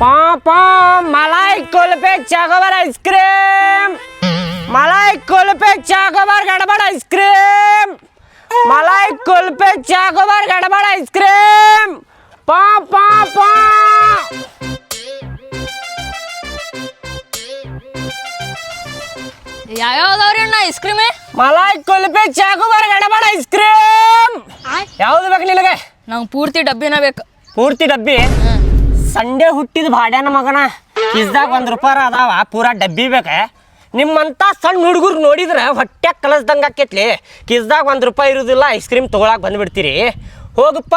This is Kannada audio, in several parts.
ಪಾಪ malai kulfi chocobar ice cream malai kulfi chocobar gadbad ice cream malai kulfi chocobar gadbad ice cream ಪಾ ಪಾ ಪಾ ಯಾವ್ಯಾವ್ದವ್ರಿ ಅಣ್ಣ ice ಕ್ರೀಮೇ malai kulfi chocobar gadbad ice cream ಯಾವ್ದು ಬೇಕು ನಿನಗೆ ನಂಗೆ ಪೂರ್ತಿ ಡಬ್ಬಿನ ಬೇಕು ಪೂರ್ತಿ ಡಬ್ಬಿ ಸಂಡೆ ಹುಟ್ಟಿದ ಭಾಡ್ಯಾನ ಮಗನ. ಕಿಸ್ದಾಗ ಒಂದು ರೂಪಾಯಿ ಅದಾವ ಪೂರಾ ಡಬ್ಬಿ ಬೇಕ. ನಿಮ್ಮಂತ ಸಣ್ಣ ಹುಡುಗರು ನೋಡಿದ್ರೆ ಹೊಟ್ಟೆ ಕಲಸ್ದಂಗೆ ಆಕೈತ್ಲಿ ಕಿಸ್ದಾಗ ಒಂದು ರೂಪಾಯಿ ಇರೋದಿಲ್ಲ ಐಸ್ ಕ್ರೀಮ್ ತೊಗೊಳಕ್ಕೆ ಬಂದ್ಬಿಡ್ತೀರಿ. ಹೋಗಪ್ಪ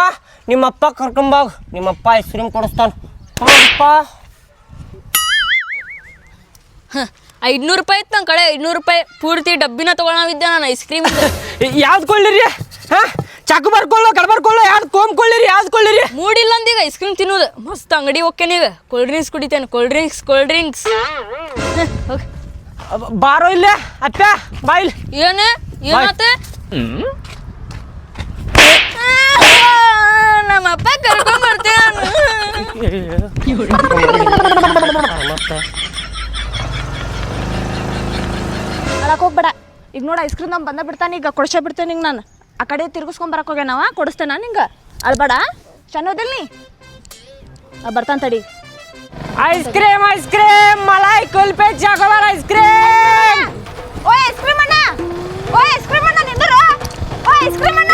ನಿಮ್ಮಪ್ಪ ಕರ್ಕೊಂಬೋಗ್ ನಿಮ್ಮಪ್ಪ ಐಸ್ ಕ್ರೀಮ್ ಕೊಡಿಸ್ತಾನ. ಹೋಗಪ್ಪ. ಐದ್ನೂರು ರೂಪಾಯಿ ಇತ್ತು ನನ್ನ ಕಡೆ ಐದ್ನೂರು ರೂಪಾಯಿ ಪೂರ್ತಿ ಡಬ್ಬಿನ ತೊಗೊಳವಿದ್ದೆ ನಾನು ಐಸ್ ಕ್ರೀಮ್ ಯಾವ್ದು ಕೊಳ್ಳಿರಿ ಹಾಂ? ಚಾಕು ಬರ್ಕೊಳ್ಳೋ ಕಡ್ಬರ್ಕೊಳ್ಳೋ ಯಾವ್ದು ಕೋಮ್ಕೊಳ್ಳಿರಿ ಯಾವ್ದು ಕೊಳ್ಳಿರಿ? ಮೂಡಿಲ್ಲ ಅಂದೀಗ ಐಸ್ ಕ್ರೀಮ್ ತಿನ್ನೋದು. ಮಸ್ತ್ ಅಂಗಡಿ ಓಕೆ ನೀವು ಕೋಲ್ಡ್ ಡ್ರಿಂಕ್ಸ್ ಕುಡಿತೇನೆ. ಕೋಲ್ಡ್ ಡ್ರಿಂಕ್ಸ್ ಕೋಲ್ಡ್ ಡ್ರಿಂಕ್ಸ್ ಬಾರೋ ಇಲ್ಲೇ ಅಪ್ಪ ಬಾಯಿಲ್ ಏನೇ ಏನಾತೆ ನಮ್ಮಪ್ಪ ಕರ್ಕೊಂಡ್ ಬರ್ತೇನೆ ಅಳಕ್ ಹೋಗ್ಬೇಡ. ಈಗ ನೋಡಿ ಐಸ್ ಕ್ರೀಮ್ ನಮ್ ಬಂದ ಬಿಡ್ತಾನೆ ಈಗ ಕೊಡ್ಸೇ ಬಿಡ್ತೇನೆ ಈಗ ನಾನು. ಆ ಕಡೆ ತಿರ್ಗಿಸ್ಕೊಂಡ್ ಬರಕ್ ಹೋಗ್ಯ ನಾವ ಕೊಡಿಸ್ತೇನ ನಿಂಗೆ ಅಳ್ಬೇಡ ಚೆನ್ನೋದಿಲ್ಲ ನೀ ಬರ್ತಾನ್ ತಡಿ ice cream ice cream malai kulfi chocobar ice cream ಓ ಐಸ್ ಕ್ರೀಮ್ ಅಣ್ಣ ಓ ಐಸ್ ಕ್ರೀಮ್ ಅಣ್ಣ ನಿಂದರು ಓ ಐಸ್ ಕ್ರೀಮ್ ಅಣ್ಣ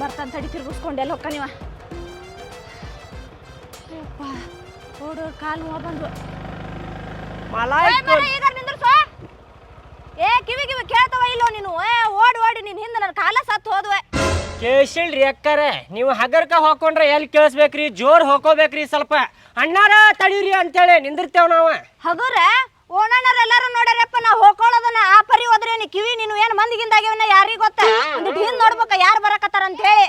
ಬರ್ತಾನ್ ತಡಿ ತಿರ್ಗಿಸ್ಕೊಂಡು ಎಲ್ಲಿ ಹೊಕ್ಕ ನೀವ. ಅಯ್ಯಪ್ಪ ಓಡು ಕಾಲು ನೋವು ಬಂದು ಏ, ಕಿವಿ ಕಿವಿ ಕೇಳ್ತವ ಇಲ್ಲೋ ನೀನು? ಏ ಓಡಿ ಓಡಿ ನಿನ್ನ ಹಿಂದೆ ನನ್ನ ಕಾಲ ಸತ್ತು ಹೋದ್ವೆ. ಕೇಳಿಸಿಲ್ರಿ ಅಕ್ಕರೆ ನೀವು ಹಗರ್ಕ ಹಾಕೊಂಡ್ರೆ ಎಲ್ಲಿ ಕೇಳಿಸ್ಬೇಕ್ರಿ? ಜೋರ್ ಹೋಕೋಬೇಕ್ರಿ ಸ್ವಲ್ಪ. ಅಣ್ಣಾರ ತಡೀರಿ ಅಂತೇಳಿ ನಿಂದಿರ್ತೇವ್ ನಾವು. ಹಗುರ? ಓಣಣ್ಣರ್ ಎಲ್ಲರೂ ನೋಡ್ಯಾರಪ್ಪ ನಾ ಹೋಗ್ಕೊಳ್ಳೋದನ್ನ ಆ ಪರಿ ನೀ ಕಿವಿ ನೀನು ಏನ್ ಮಂದಿಗಿಂದಾಗ್ಯವನ್ನ ಯಾರಿಗೆ ಗೊತ್ತ? ಒಂದಿಟ್ಟು ಹಿಂದ್ ನೋಡ್ಬೇಕ ಯಾರು ಬರಕತ್ತಾರ ಅಂತ ಹೇಳಿ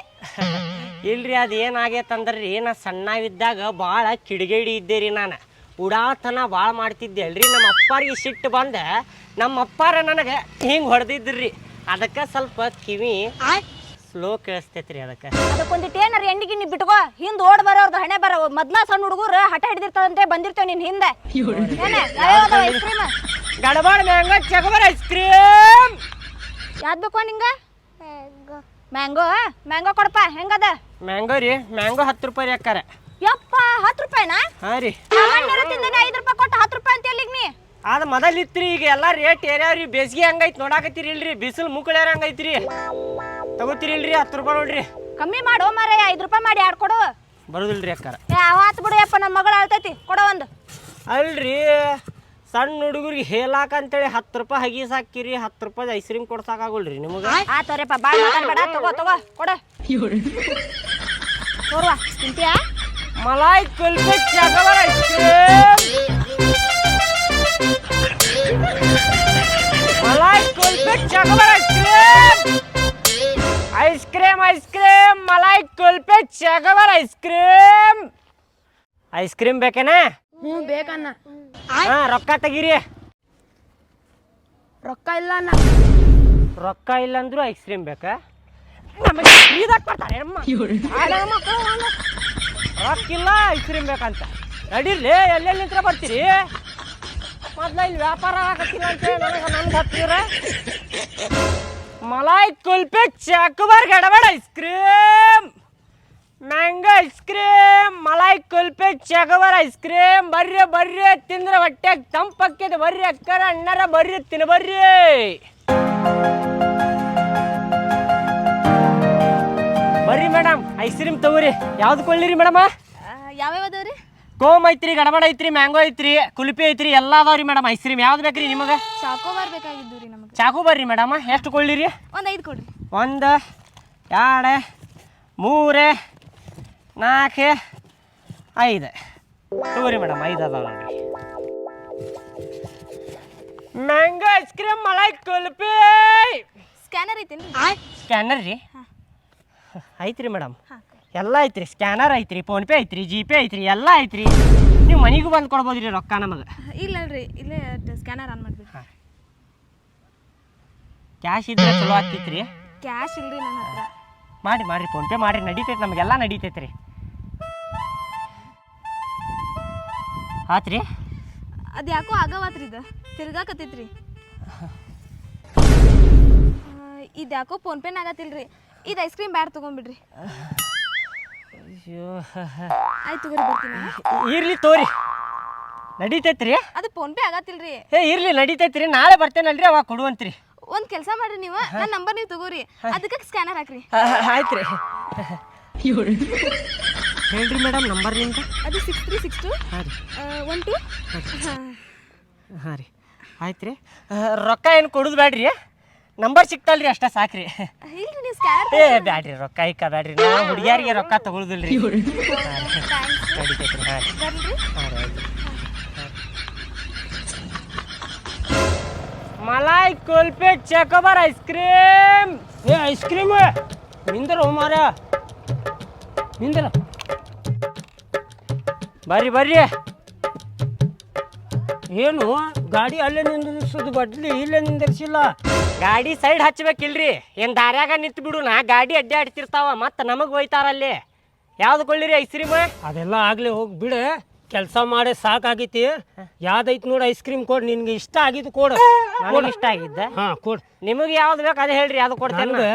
ಇಲ್ರಿ ಅದು ಏನಾಗೈತಂದ್ರಿ ನಾ ಸಣ್ಣವಿದ್ದಾಗ ಭಾಳ ಕಿಡಿಗೇಡಿ ಇದ್ದೆ ರೀ ನಾನು. ಉಡಾತನ ಭಾಳ ಮಾಡ್ತಿದ್ದೆ ಅಲ್ರಿ ನಮ್ಮ ಅಪ್ಪಾರಿಗೆ ಸಿಟ್ಟು ಬಂದ ನಮ್ಮ ಅಪ್ಪಾರ ನನಗೆ ಹಿಂಗೆ ಹೊಡೆದಿದ್ರಿ. ಅದಕ್ಕೆ ಸ್ವಲ್ಪ ಕಿವಿ ಸ್ಲೋ ಕೇಳಿಸ್ತೈತ್ರಿ ಅದಕ್ಕೆ. ಅದಕ್ಕೊಂದಿಟ್ಟು ಏನಾರ ಹೆಂಡಿಗೆ ಗಿಣ್ಣಿ ಬಿಟ್ಕೋ ಹಿಂದ್ ಓಡ್ ಬರೋರ್ದು ಹಣೆ ಬರೋ ಮೊದ್ಲ ಸಣ್ಣ ಹುಡುಗರು ಹಠ ಹಿಡಿದಿರ್ತದಂತೆ ಬಂದಿರ್ತೇವೆ ನಿನ್ ಹಿಂದೆ. ಏನೇ ice cream gadbad mango chocobar ice cream ಯಾವ್ದು ಬೇಕು ನಿಂಗ? ಮ್ಯಾಂಗೋ. ಮ್ಯಾಂಗೋ ಕೊಡಪ್ಪ ಹೆಂಗದ? ಮ್ಯಾಂಗೋ ರೀ ಮ್ಯಾಂಗೋ ಹತ್ತು ರೂಪಾಯಿ ರೀ ಅಕ್ಕಾರ. ಯಪ್ಪ ಹತ್ತು ರೂಪಾಯಿನಾ? ಹಾಂ ರೀ. ತಿಂದೇನೆ ಐದು ರೂಪಾಯಿ ಕೊಟ್ಟು ಹತ್ತು ರೂಪಾಯಿ ಅಂತ ಎಲ್ಲಿಗ್ ನೀ? ಅದು ಮೊದಲಿತ್ತು ರೀ ಈಗ ಎಲ್ಲ ರೇಟ್ ಏರ್ಯಾವ್ರಿ ಬೇಸಿಗೆ ಹಂಗೈತಿ ನೋಡಾಕತ್ತೀರಿ ಇಲ್ರಿ ಬಿಸಿಲು ಮುಕ್ಕಳ್ಯಾರ ಹಂಗೈತ್ರಿ. ತಗೋತೀರಿ ಇಲ್ರಿ ಹತ್ತು ರೂಪಾಯಿ ನೋಡ್ರಿ. ಕಮ್ಮಿ ಮಾಡು ಮಾರಾಯ ಐದು ರೂಪಾಯಿ ಮಾಡಿ ಎರಡು ಕೊಡು. ಬರೋದಿಲ್ರಿ ಅಕ್ಕಾರ. ಏ ಆತ್ ಬಿಡು ಯಪ್ಪ ನಮ್ಮ ಮಗಳು ಅಳ್ತೈತಿ. ಕೊಡ ಒಂದು. ಅಲ್ರಿ ಸಣ್ಣ ಹುಡುಗರಿಗೆ ಹೇಳಾಕ ಅಂತೇಳಿ ಹತ್ತು ರೂಪಾಯಿ ಹಗೀಸ್ ಹಾಕಿರಿ ಹತ್ತು ರೂಪಾಯಿ ಐಸ್ ಕ್ರೀಮ್ ಕೊಡ್ಸಾಕಾಗಲ್ರಿ ನಿಮಗೆ. ಆತವ್ರಪ್ಪ ಬಾಳ್ ಮಾತಾಡ್ಬೇಡ ತಗೋ ತಗೋ ಕೊಡ. ತೋರ್ವಾ ತಿಂತೀಯಾ? Malai kulfi chocobar ice cream malai kulfi chocobar ice cream ice cream ice cream malai kulfi chocobar ice cream ice cream ಬೇಕೇನಾ? ಹ್ಞೂ ಬೇಕನ್ನ ಹಾ ರೊಕ್ಕ ತೆಗೀರಿ. ರೊಕ್ಕ ಇಲ್ಲ ಅಣ್ಣ. ರೊಕ್ಕ ಇಲ್ಲ ಅಂದ್ರೂ ಐಸ್ ಕ್ರೀಮ್ ಬೇಕಾ? ನಮಗೆ ಫ್ರೀದಾಗ ಕೊಡ್ತಾರೆ ಅಮ್ಮ. ರೊಕ್ಕ ಇಲ್ಲ ಐಸ್ ಕ್ರೀಮ್ ಬೇಕಂತ. ನಡೀರ್ಲಿ ಎಲ್ಲೆಲ್ಲಿ ನಿಂತ್ರ ಬರ್ತೀರಿ? ಮೊದ್ಲ ಇಲ್ಲಿ ವ್ಯಾಪಾರ ಆಗತ್ತಿಲ್ಲ ಅಂತ ನನಗೆ ನನ್ಗೆ ಹತ್ತಿರ. Malai kulfi chocobar gadbad ice cream mango ice cream malai kulfi chocobar ice cream ಬರ್ರಿ ಬರ್ರಿ ತಿಂದ್ರೆ ಹೊಟ್ಟೆಗೆ ತಂಪಕ್ಕೈತೆ ಬರ್ರಿ ಅಕ್ಕರ ಅಣ್ಣರ ಬರ್ರಿ ತಿನ್ನ ಬರ್ರಿ ಬರ್ರಿ ಮೇಡಮ್ ಐಸ್ ಕ್ರೀಮ್ ತಗೋರಿ ಯಾವ್ದು ಕೊಳ್ಳಿರಿ ಮೇಡಮ ಯಾವ್ಯಾವ ಅದಾವ್ರಿ ಕೋಮ್ ಐತ್ರಿ ಗಡಬಡ ಐತ್ರಿ ಮ್ಯಾಂಗೋ ಐತ್ರಿ ಕುಲ್ಪಿ ಐತ್ರಿ ಎಲ್ಲ ಅದಾವ್ರಿ ಮೇಡಮ್ ಐಸ್ ಕ್ರೀಮ್. ಯಾವ್ದು ಬೇಕ್ರಿ ನಿಮಗೆ? ಚಾಕೋ ಬೇಕಾಗಿದ್ದು ರೀ ನಮಗೆ. ಚಾಕು ಬರ್ರಿ ಮೇಡಮ್ ಎಷ್ಟು ಕೊಳ್ಳಿರಿ ಒಂದು ಐದು ಕೊಡ್ರಿ. ಒಂದು ಎರಡು ಮೂರು ನಾಲ್ಕು ಐದು. ತಗೋರಿ ಮೇಡಮ್ ಐದು ಅದಾವ ನೋಡ್ರಿ. Mango ice cream malai kulfi. Scanner ಐತೇನ್ರಿ? ಸ್ಕ್ಯಾನರ್ ರೀ? ಐತ್ರಿ ಮೇಡಮ್. ಎಲ್ಲ ಐತ್ರಿ ಸ್ಕ್ಯಾನರ್ ಐತ್ರಿ ಫೋನ್ಪೇ ಐತ್ರಿ ಜಿ ಪೇ ಐತ್ರಿ ಎಲ್ಲ ಐತ್ರಿ. ನೀವು ಮನೆಗೂ ಬಂದು ಕೊಡ್ಬೋದ್ರಿ ರೊಕ್ಕ ನಮಗೆ. ಇಲ್ಲಲ್ರಿ ಇಲ್ಲೇ ಸ್ಕ್ಯಾನರ್ ಆನ್ ಮಾಡ್ಬಿಡ್ರಿ ಕ್ಯಾಶ್ ಇದ್ರೆ ಚಲೋ ಆಗ್ತೈತ್ರಿ. ಕ್ಯಾಶ್ ಇಲ್ರಿ ನನ್ನ ಹತ್ರ. ಮಾಡಿ ಫೋನ್ ಫೋನ್ಪೇ ಮಾಡಿರಿ ನಡೀತೈತೆ ನಮಗೆಲ್ಲ ನಡೀತೈತೆ ರೀ ಆತ್ರಿ? ಅದು ಯಾಕೋ ಆಗವಾತ್ರಿ ಇದು? ತಿರ್ಗಾಕತ್ತೈತ್ರಿ. ಇದು ಯಾಕೋ ಫೋನ್ಪೇನಾಗತ್ತಿಲ್ರಿ ಇದು ಐಸ್ ಕ್ರೀಮ್ ಬ್ಯಾಡ್ ತೊಗೊಂಬಿಡ್ರಿ. ಅಯ್ಯೋ. ಆಯ್ತು ತಗೋರಿ ಬರ್ತೀನಿ. ಇರ್ಲಿ ತೋರಿ. ನಡೀತೈತ್ರಿ. ಅದು ಫೋನ್ ಪೇ ಆಗತ್ತಿಲ್ರಿ. ಏ ಇರ್ಲಿ ನಡೀತೈತ್ರಿ. ನಾಳೆ ಬರ್ತೇನಲ್ರಿ ಅವಾಗ ಕೊಡುವಂತ್ರಿ. ಒಂದ್ ಕೆಲಸ ಮಾಡ್ರಿ ನೀವು. ನನ್ನ ನಂಬರ್ ನೀವು ತಗೋರಿ. ಅದಕ್ಕೆ ಸ್ಕ್ಯಾನರ್ ಹಾಕ್ರಿ. ಆಯ್ತು ರೀ ಹೇಳ್ರಿ ಮೇಡಮ್ ನಂಬರ್ ನಿಮ್ದು. ಅದು ಸಿಕ್ಸ್ ತ್ರೀ ಸಿಕ್ಸ್ ಟು ಹಾಂ ರೀ. ಒನ್ ಟು ಹಾಂ ರೀ. ಆಯ್ತು ರೀ. ರೊಕ್ಕ ಏನು ಕೊಡೋದು ಬ್ಯಾಡ್ರಿ? ನಂಬರ್ ಸಿಕ್ತಲ್ರಿ ಅಷ್ಟ ಸಾಕ್ರಿ. ಇಲ್ರಿ ನೀವು ಸ್ಕ್ಯಾನರ್ ಏ ಬ್ಯಾಡ್ರಿ ರೊಕ್ಕ ಇಕ್ಕ ಬ್ಯಾಡ್ರಿ. ನಾ ಹುಡುಗಿಯಾರಿಗೆ ರೊಕ್ಕ ತಗೊಳುದಿಲ್ರಿ. Malai kulfi chocobar ice cream ಏ ಐಸ್ ಕ್ರೀಮ್ ನಿಂದ್ರ ಮಾರ ನಿಂದ್ರ. ಬರ್ರಿ ಬರ್ರಿ. ಏನು ಗಾಡಿ ಅಲ್ಲೇ ನಿಂದಿರ್ಸೋದು ಬಡ್ಲಿ ಇಲ್ಲೇ ನಿಂದಿರ್ಸಿಲ್ಲ. ಗಾಡಿ ಸೈಡ್ ಹಚ್ಬೇಕಿಲ್ರಿ. ಏನು ದಾರ್ಯಾಗ ನಿಂತು ಬಿಡು ನಾ ಗಾಡಿ ಅಡ್ಡಾಡ್ತಿರ್ತಾವ ಮತ್ತೆ ನಮಗೆ ಹೋಯ್ತಾರಲ್ಲಿ. ಯಾವ್ದು ಕೊಳ್ಳಿರಿ ಐಸ್ ಕ್ರೀಮ್? ಅದೆಲ್ಲ ಆಗ್ಲಿ ಹೋಗಿ ಬಿಡು. ಕೆಲಸ ಮಾಡಿ ಸಾಕಾಗೈತಿ. ಯಾವ್ದೈತಿ ನೋಡಿ ಐಸ್ ಕ್ರೀಮ್ ಕೊಡು ನಿನ್ಗೆ ಇಷ್ಟ ಆಗಿದ್ದು ಕೊಡು. ನನಗೆ ಇಷ್ಟ ಆಗಿದ್ದ? ಹಾಂ ಕೊಡು. ನಿಮಗೆ ಯಾವ್ದು ಬೇಕು ಅದೇ ಹೇಳ್ರಿ ಅದು ಕೊಡ್ತೇನೆ ನನ್ಗೆ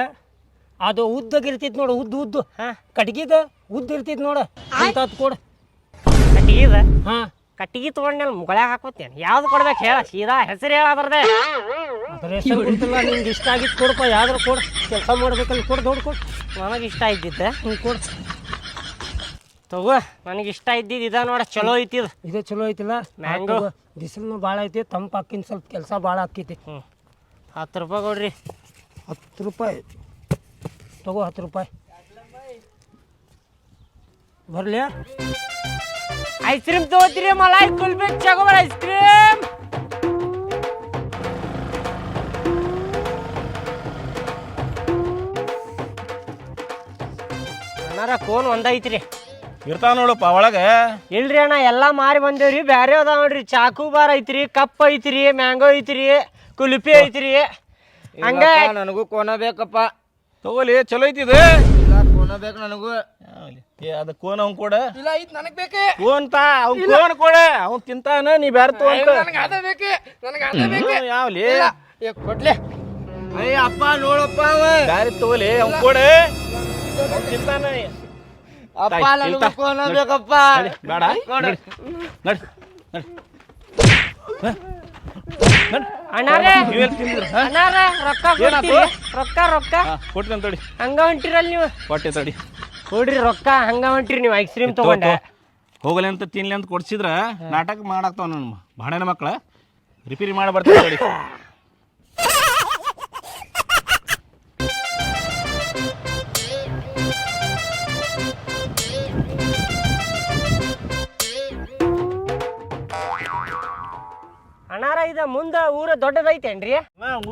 ಅದು ಉದ್ದಗಿರ್ತೈತಿ ನೋಡು ಉದ್ದು ಉದ್ದು. ಹಾ. ಕಟ್ಗಿದ ಉದ್ದ ಇರ್ತೈತಿ ನೋಡು. ಅಂತ ಕೊಡು. ಕಟ್ಟಿಗೆದ ಹಾ. ಕಟ್ಟಿಗೆ ತೊಗೊಂಡ್ಮೇಲೆ ಮುಗಳಾಗ ಹಾಕೋತೇನೆ. ಯಾವ್ದು ಕೊಡ್ಬೇಕು ಹೇಳ ಸೀದಾ ಹೆಸರು ಹೇಳ ಅದ್ರದೇ ಅದ್ರ ಹೆಸರು ಗೊತ್ತಿಲ್ಲ ನಿನ್ಗೆ ಇಷ್ಟ ಆಗಿತ್ತು ಕೊಡಪ್ಪ ಯಾವ್ದಾರು ಕೊಡು. ಕೆಲಸ ಮಾಡ್ಬೇಕಲ್ಲಿ ಕೊಡು ದೊಡ್ಡ ಕೊಡು. ನನಗೆ ಇಷ್ಟ ಇದ್ದಿದ್ದೆ. ನೀನು ಕೊಡು. ತಗೋ ನನಗೆ ಇಷ್ಟ ಇದ್ದಿದ್ದು ಇದ ನೋಡ ಚಲೋ ಐತಿ ಇದು. ಇದೇ ಚಲೋ ಐತಿಲ್ಲ. ಮ್ಯಾಂಗೋ ಬಿಸಿಲು ಭಾಳ ಐತಿ ತಂಪು ಹಾಕಿನ ಸ್ವಲ್ಪ ಕೆಲಸ ಭಾಳ ಆಕೈತಿ. ಹ್ಞೂ ಹತ್ತು ರೂಪಾಯಿ ಕೊಡ್ರಿ. ಹತ್ತು ರೂಪಾಯಿ. ತಗೋ ಹತ್ತು ರೂಪಾಯಿ. ಬರ್ಲಿ ಐಸ್ ಕ್ರೀಮ್ ತಗೋತೀರಿ ಮಲಾಯ್ ಕುಲ್ಬೇಕು ಚಗೋಬರ ಐಸ್ ಕ್ರೀಮ್ ಅಣ್ಣಾರ ಕೋನ್ ಒಂದೈತ್ರಿ. ಇರ್ತಾವ ನೋಡಪ್ಪ ಒಳಗೆ? ಇಲ್ರಿ ಅಣ್ಣ ಎಲ್ಲ ಮಾರಿ ಬಂದೇವ್ರಿ. ಬ್ಯಾರೆ ಅದಾವ ನೋಡ್ರಿ. ಚಾಕು ಬಾರ್ ಐತ್ರಿ ಕಪ್ ಐತ್ರಿ ಮ್ಯಾಂಗೋ ಐತ್ರಿ ಕುಲ್ಫಿ ಐತ್ರಿ. ಹಂಗ ನನಗೂ ಕೋನ ಬೇಕಪ್ಪ. ತಗೋಲಿ ಚಲೋ ಐತಿ ಇದು. ಇಲ್ಲ ಕೋನ ಬೇಕು ನನಗೂ. ಏ ಅದ ಕೋನ್ ಅವ್ನ್ ಕೊಡ? ಇಲ್ಲ ಐತ್ ನನಗ್ ಬೇಕೆ. ಕೋನ್ ತಾ ಅವ್ನ್ ಕೋನ್ ಕೊಡ. ಅವ್ನ್ ತಿಂತಾನ ನೀ ಬ್ಯಾರ ಅಂತ ನನಗೆ ಅದ ಬೇಕೇ. ನನಗೆ ಅದ ಬೇಕೆ. ಯಾವ್ಲಿ? ಇಲ್ಲ. ಏ ಕೊಡ್ಲೆ. ಅಯ್ಯ ಅಪ್ಪ ನೋಡಪ್ಪ ಅವ. ಬ್ಯಾರಿ ತಗೋಲಿ ಅವ್ನ್ ಕೊಡ. ತಿಂತಾನ. ಅಪ್ಪ ತಾಯಿ, ನನಗೂ ಕೋನ ಬೇಕಪ್ಪ. ನಡಿ, ಬೇಡ. ಕೊಡು. ನಡಿ ನಡಿ ನಡಿ. ನಡಿ. ಅಣ್ಣಾರೇ. ನೀವೆಲ್ಲಿ ತಿಂದ್ರ ಹಾ? ಅಣ್ಣಾರ ರೊಕ್ಕ? ಕೊಡ್ತೀರಿ? ರೊಕ್ಕ ರೊಕ್ಕ. ತಡಿ. ಹಂಗ ಹೊಂಟಿರಲ್ ನೀವು. ಕೊಟ್ಟೆ ತಡಿ. ಕೊಡ್ರಿ ರೊಕ್ಕ ಹಂಗ ಹೊಂಟ್ರಿ ನೀವು ಐಸ್ ಕ್ರೀಮ್ ತಗೊಂಡೆ. ಹೋಗಲಿ ಅಂತ ತಿನ್ಲಿ ಅಂತ ಕೊಡ್ಸಿದ್ರ ನಾಟಕ ಮಾಡಾಕ್ತಾವ ನನ್ನ ಭಾಣನ ಮಕ್ಳ. ರಿಪೇರಿ ಮಾಡಿ ಬರ್ತೀನಿ ನೋಡಿ. ಅಣ್ಣಾರ ಇದ ಮುಂದ ಊರ ದೊಡ್ಡದೈತೇನ್ರಿ?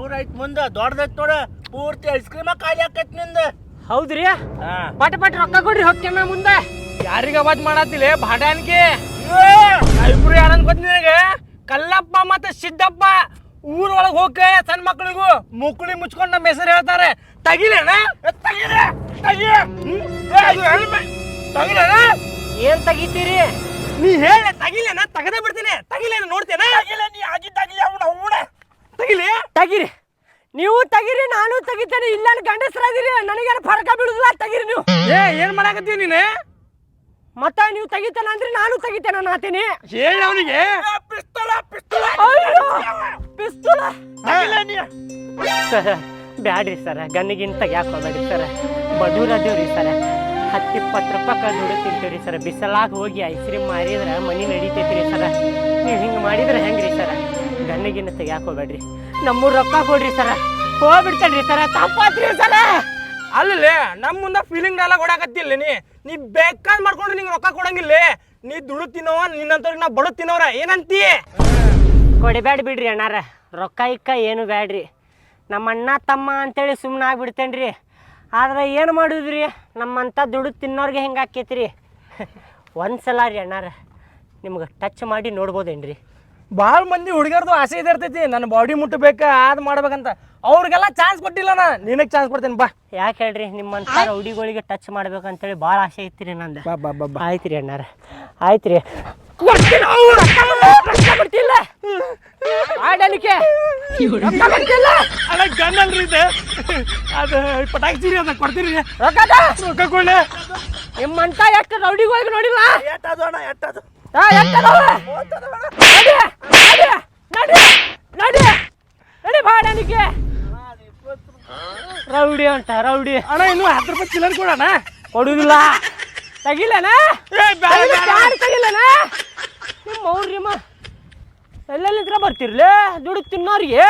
ಊರ ಐತ್ ಮುಂದೆ ದೊಡ್ಡದೈತ್ ನೋಡ. ಪೂರ್ತಿ ಐಸ್ ಕ್ರೀಮ್ ಖಾಲಿ ಆಕೈತಿ ನಿಂದ. ಹೌದ್ರಿ? ಪಟ ಪಟ್ ರೊಕ್ಕ ಕೊಡ್ರಿ ಹೋಗ್ತೇನೆ ಮುಂದೆ. ಯಾರಿಗೆ ಅವಾಜ್ ಮಾಡತ್ತಿಲ್ಲ ಭಾಡ್ಯಾನ್ಗೆ ಇಬ್ರು ಯಾರಂತ ಗೊತ್ತ ನಿನಗೆ? ಕಲ್ಲಪ್ಪ ಮತ್ತೆ ಸಿದ್ದಪ್ಪ ಊರೊಳಗೆ ಹೋಗಿ ಸಣ್ಣ ಮಕ್ಳಿಗೂ ಮುಕ್ಕುಳಿ ಮುಚ್ಕೊಂಡು ನಮ್ಮ ಹೆಸರು ಹೇಳ್ತಾರೆ. ತಗಿಲೇನ ತಗಿಲೆ ತಗಿ ತಗಿಲೇನ ಏನ್ ತೆಗಿತೀರಿ? ನೀ ಹೇಳ ತಗಿಲೇನ ತಗದೇ ಬಿಡ್ತೀನಿ. ತಗಿಲೇನ ನೋಡ್ತೇನೆ. ತಗಿಲೇ ನೀ ತಗಿಲಿ. ತೆಗಿರಿ. ನೀವು ತೆಗಿರಿ ನಾನು ತೆಗಿತೇನೆ ಇಲ್ಲ ಗಂಡಸರಾದಿರಿ ನನಗೇನು ಫರಕ ಬಿಡುದಿಲ್ಲ ತೆಗಿರಿ ನೀವು. ಏ ಏನ್ ಮಾಡಾಕತ್ತೀವಿ ನೀನು? ಮತ್ತೆ ನೀವು ತೆಗಿತೇನ ಅಂದ್ರೆ ನಾನು ತೆಗಿತೇನೆ ನಾತೀನಿ ಹೇಳಿ ಅವನಿಗೆ. ಪಿಸ್ತೂಲ ಪಿಸ್ತೂಲ. ಪಿಸ್ತೂಲ. ತಗಿಲ ನೀ. ಸರ ಬ್ಯಾಡ್ರಿ ಸರ ಗನ್ನಿಗಿಂತ ಯಾಕೆ ಹೋಗ್ಬೇಡಿ ಸರ. ಬಡೂರ ಅದೇವ್ರಿ ಸರ. ಹತ್ತಿಪ್ಪತ್ತು ರೂಪಾಯಿ ದುಡ್ಡು ತಿಂತೀವ್ರಿ ಸರ್. ಬಿಸಲಾಗಿ ಹೋಗಿ ಐಸ್ ಕ್ರೀಮ್ ಮಾರಿದ್ರೆ ಮನಿ ರೀ ಸರ. ನೀವು ಹಿಂಗೆ ಮಾಡಿದ್ರೆ ಹೆಂಗ್ರಿ ಸರ? ಗನ್ನಿಗಿನ್ನ ತೆಗ್ಯಾಕ ಹೋಗ್ಬೇಡ್ರಿ ನಮ್ಮೂರ್ ರೊಕ್ಕ ಕೊಡ್ರಿ ಸರ. ಹೋಗ್ಬಿಡ್ತೇನ್ರಿ ಸರ. ತಪ್ಪಾತ್ರಿ ಸರ. ಅಲ್ಲೇ ನಮ್ಮ ಮುಂದೆ ಫೀಲಿಂಗ್ ಎಲ್ಲ ಕೊಡಾಕತ್ತಿಲ್ಲ ನೀ? ನೀ ಬೇಕಾದ್ ಮಾಡ್ಕೊಂಡು ನಿಂಗೆ ರೊಕ್ಕ ಕೊಡಂಗಿಲ್ಲ? ನೀ ದುಡ್ಡು ತಿನ್ನೋ ನಿನ್ನಂತವ್ರಿಗೆ ನಾ ಬಡ ತಿನ್ನೋರ ಏನಂತಿ? ಕೊಡಬೇಡ ಬಿಡ್ರಿ ಅಣ್ಣಾರ. ರೊಕ್ಕ ಇಕ್ಕ ಏನು ಬೇಡ್ರಿ ನಮ್ಮ ಅಣ್ಣ ತಮ್ಮ ಅಂತೇಳಿ ಸುಮ್ಮನೆ ಆಗ್ಬಿಡ್ತೇನ್ರಿ. ಆದ್ರೆ ಏನು ಮಾಡುದ್ರಿ? ನಮ್ಮಂಥ ದುಡ್ಡು ತಿನ್ನೋರ್ಗೆ ಹೆಂಗೆ ಆಕೈತಿ ರೀ ಒಂದು ಸಲ ರೀ ಅಣ್ಣಾರ. ನಿಮ್ಗೆ ಟಚ್ ಮಾಡಿ ನೋಡ್ಬೋದೇನ್ರಿ? ಭಾಳ ಮಂದಿ ಹುಡುಗರ್ದು ಆಸೆ ಇದೆ ಇರ್ತೈತಿ. ನನ್ನ ಬಾಡಿ ಮುಟ್ಟಬೇಕ ಅದ್ ಮಾಡ್ಬೇಕಂತ. ಅವ್ರಿಗೆಲ್ಲ ಚಾನ್ಸ್ ಕೊಟ್ಟಿಲ್ಲ ನಾ ನಿನಗೆ ಚಾನ್ಸ್ ಕೊಡ್ತೇನೆ ಬಾ. ಯಾಕೆ ಹೇಳ್ರಿ ನಿಮ್ಮಂಥ ರೌಡಿಗಳಿಗೆ ಟಚ್ ಮಾಡ್ಬೇಕಂತೇಳಿ ಭಾಳ ಆಸೆ ಇತ್ತು ರೀ ನಂದು. ಬಾ ಬಾ ಬಾ ಬಾ. ಆಯ್ತು ರೀ ಅಣ್ಣಾರ ಆಯ್ತು ರೀ ಕೊಡ್ತಿಲ್ಲ. ಆಡಲಿಕ್ಕೆ ಅಲ್ಲ ಗನ್ ಅಲ್ರಿ ಇದು. ಅದು ಕೊಡ್ತೀರಿ. ರೊಕ್ಕ ಕೊಡ್ಲೆ. ನಿಮ್ಮಂತ ಎಷ್ಟು ರೌಡಿಗಳಿಗೆ ನೋಡಿಲ್ಲ? ಎಟ್ಟದು ಅಣ್ಣ ಎಟ್ಟದು? ನಡಿ ನಡಿ ನಡಿ ನಡಿ ರೌಡಿ ಅಂತ ರೌಡಿ. ಅಣ್ಣ ಇನ್ನು ಹತ್ತು ರೂಪಾಯಿ ಚಿಲ್ಲರ್ ಕೊಡೋಣ ಕೊಡುದಿಲ್ಲ. ತಗಿಲ್ಲನ ತಗಿಲ್ಲನ ನಿಮ್ಮ ಅವ್ರಿಮ್ಮ ಎಲ್ಲೆಲ್ಲಿದ್ರ ಬರ್ತಿರ್ಲಿ? ದುಡ್ಡು ತಿನ್ನೋರಿಗೆ.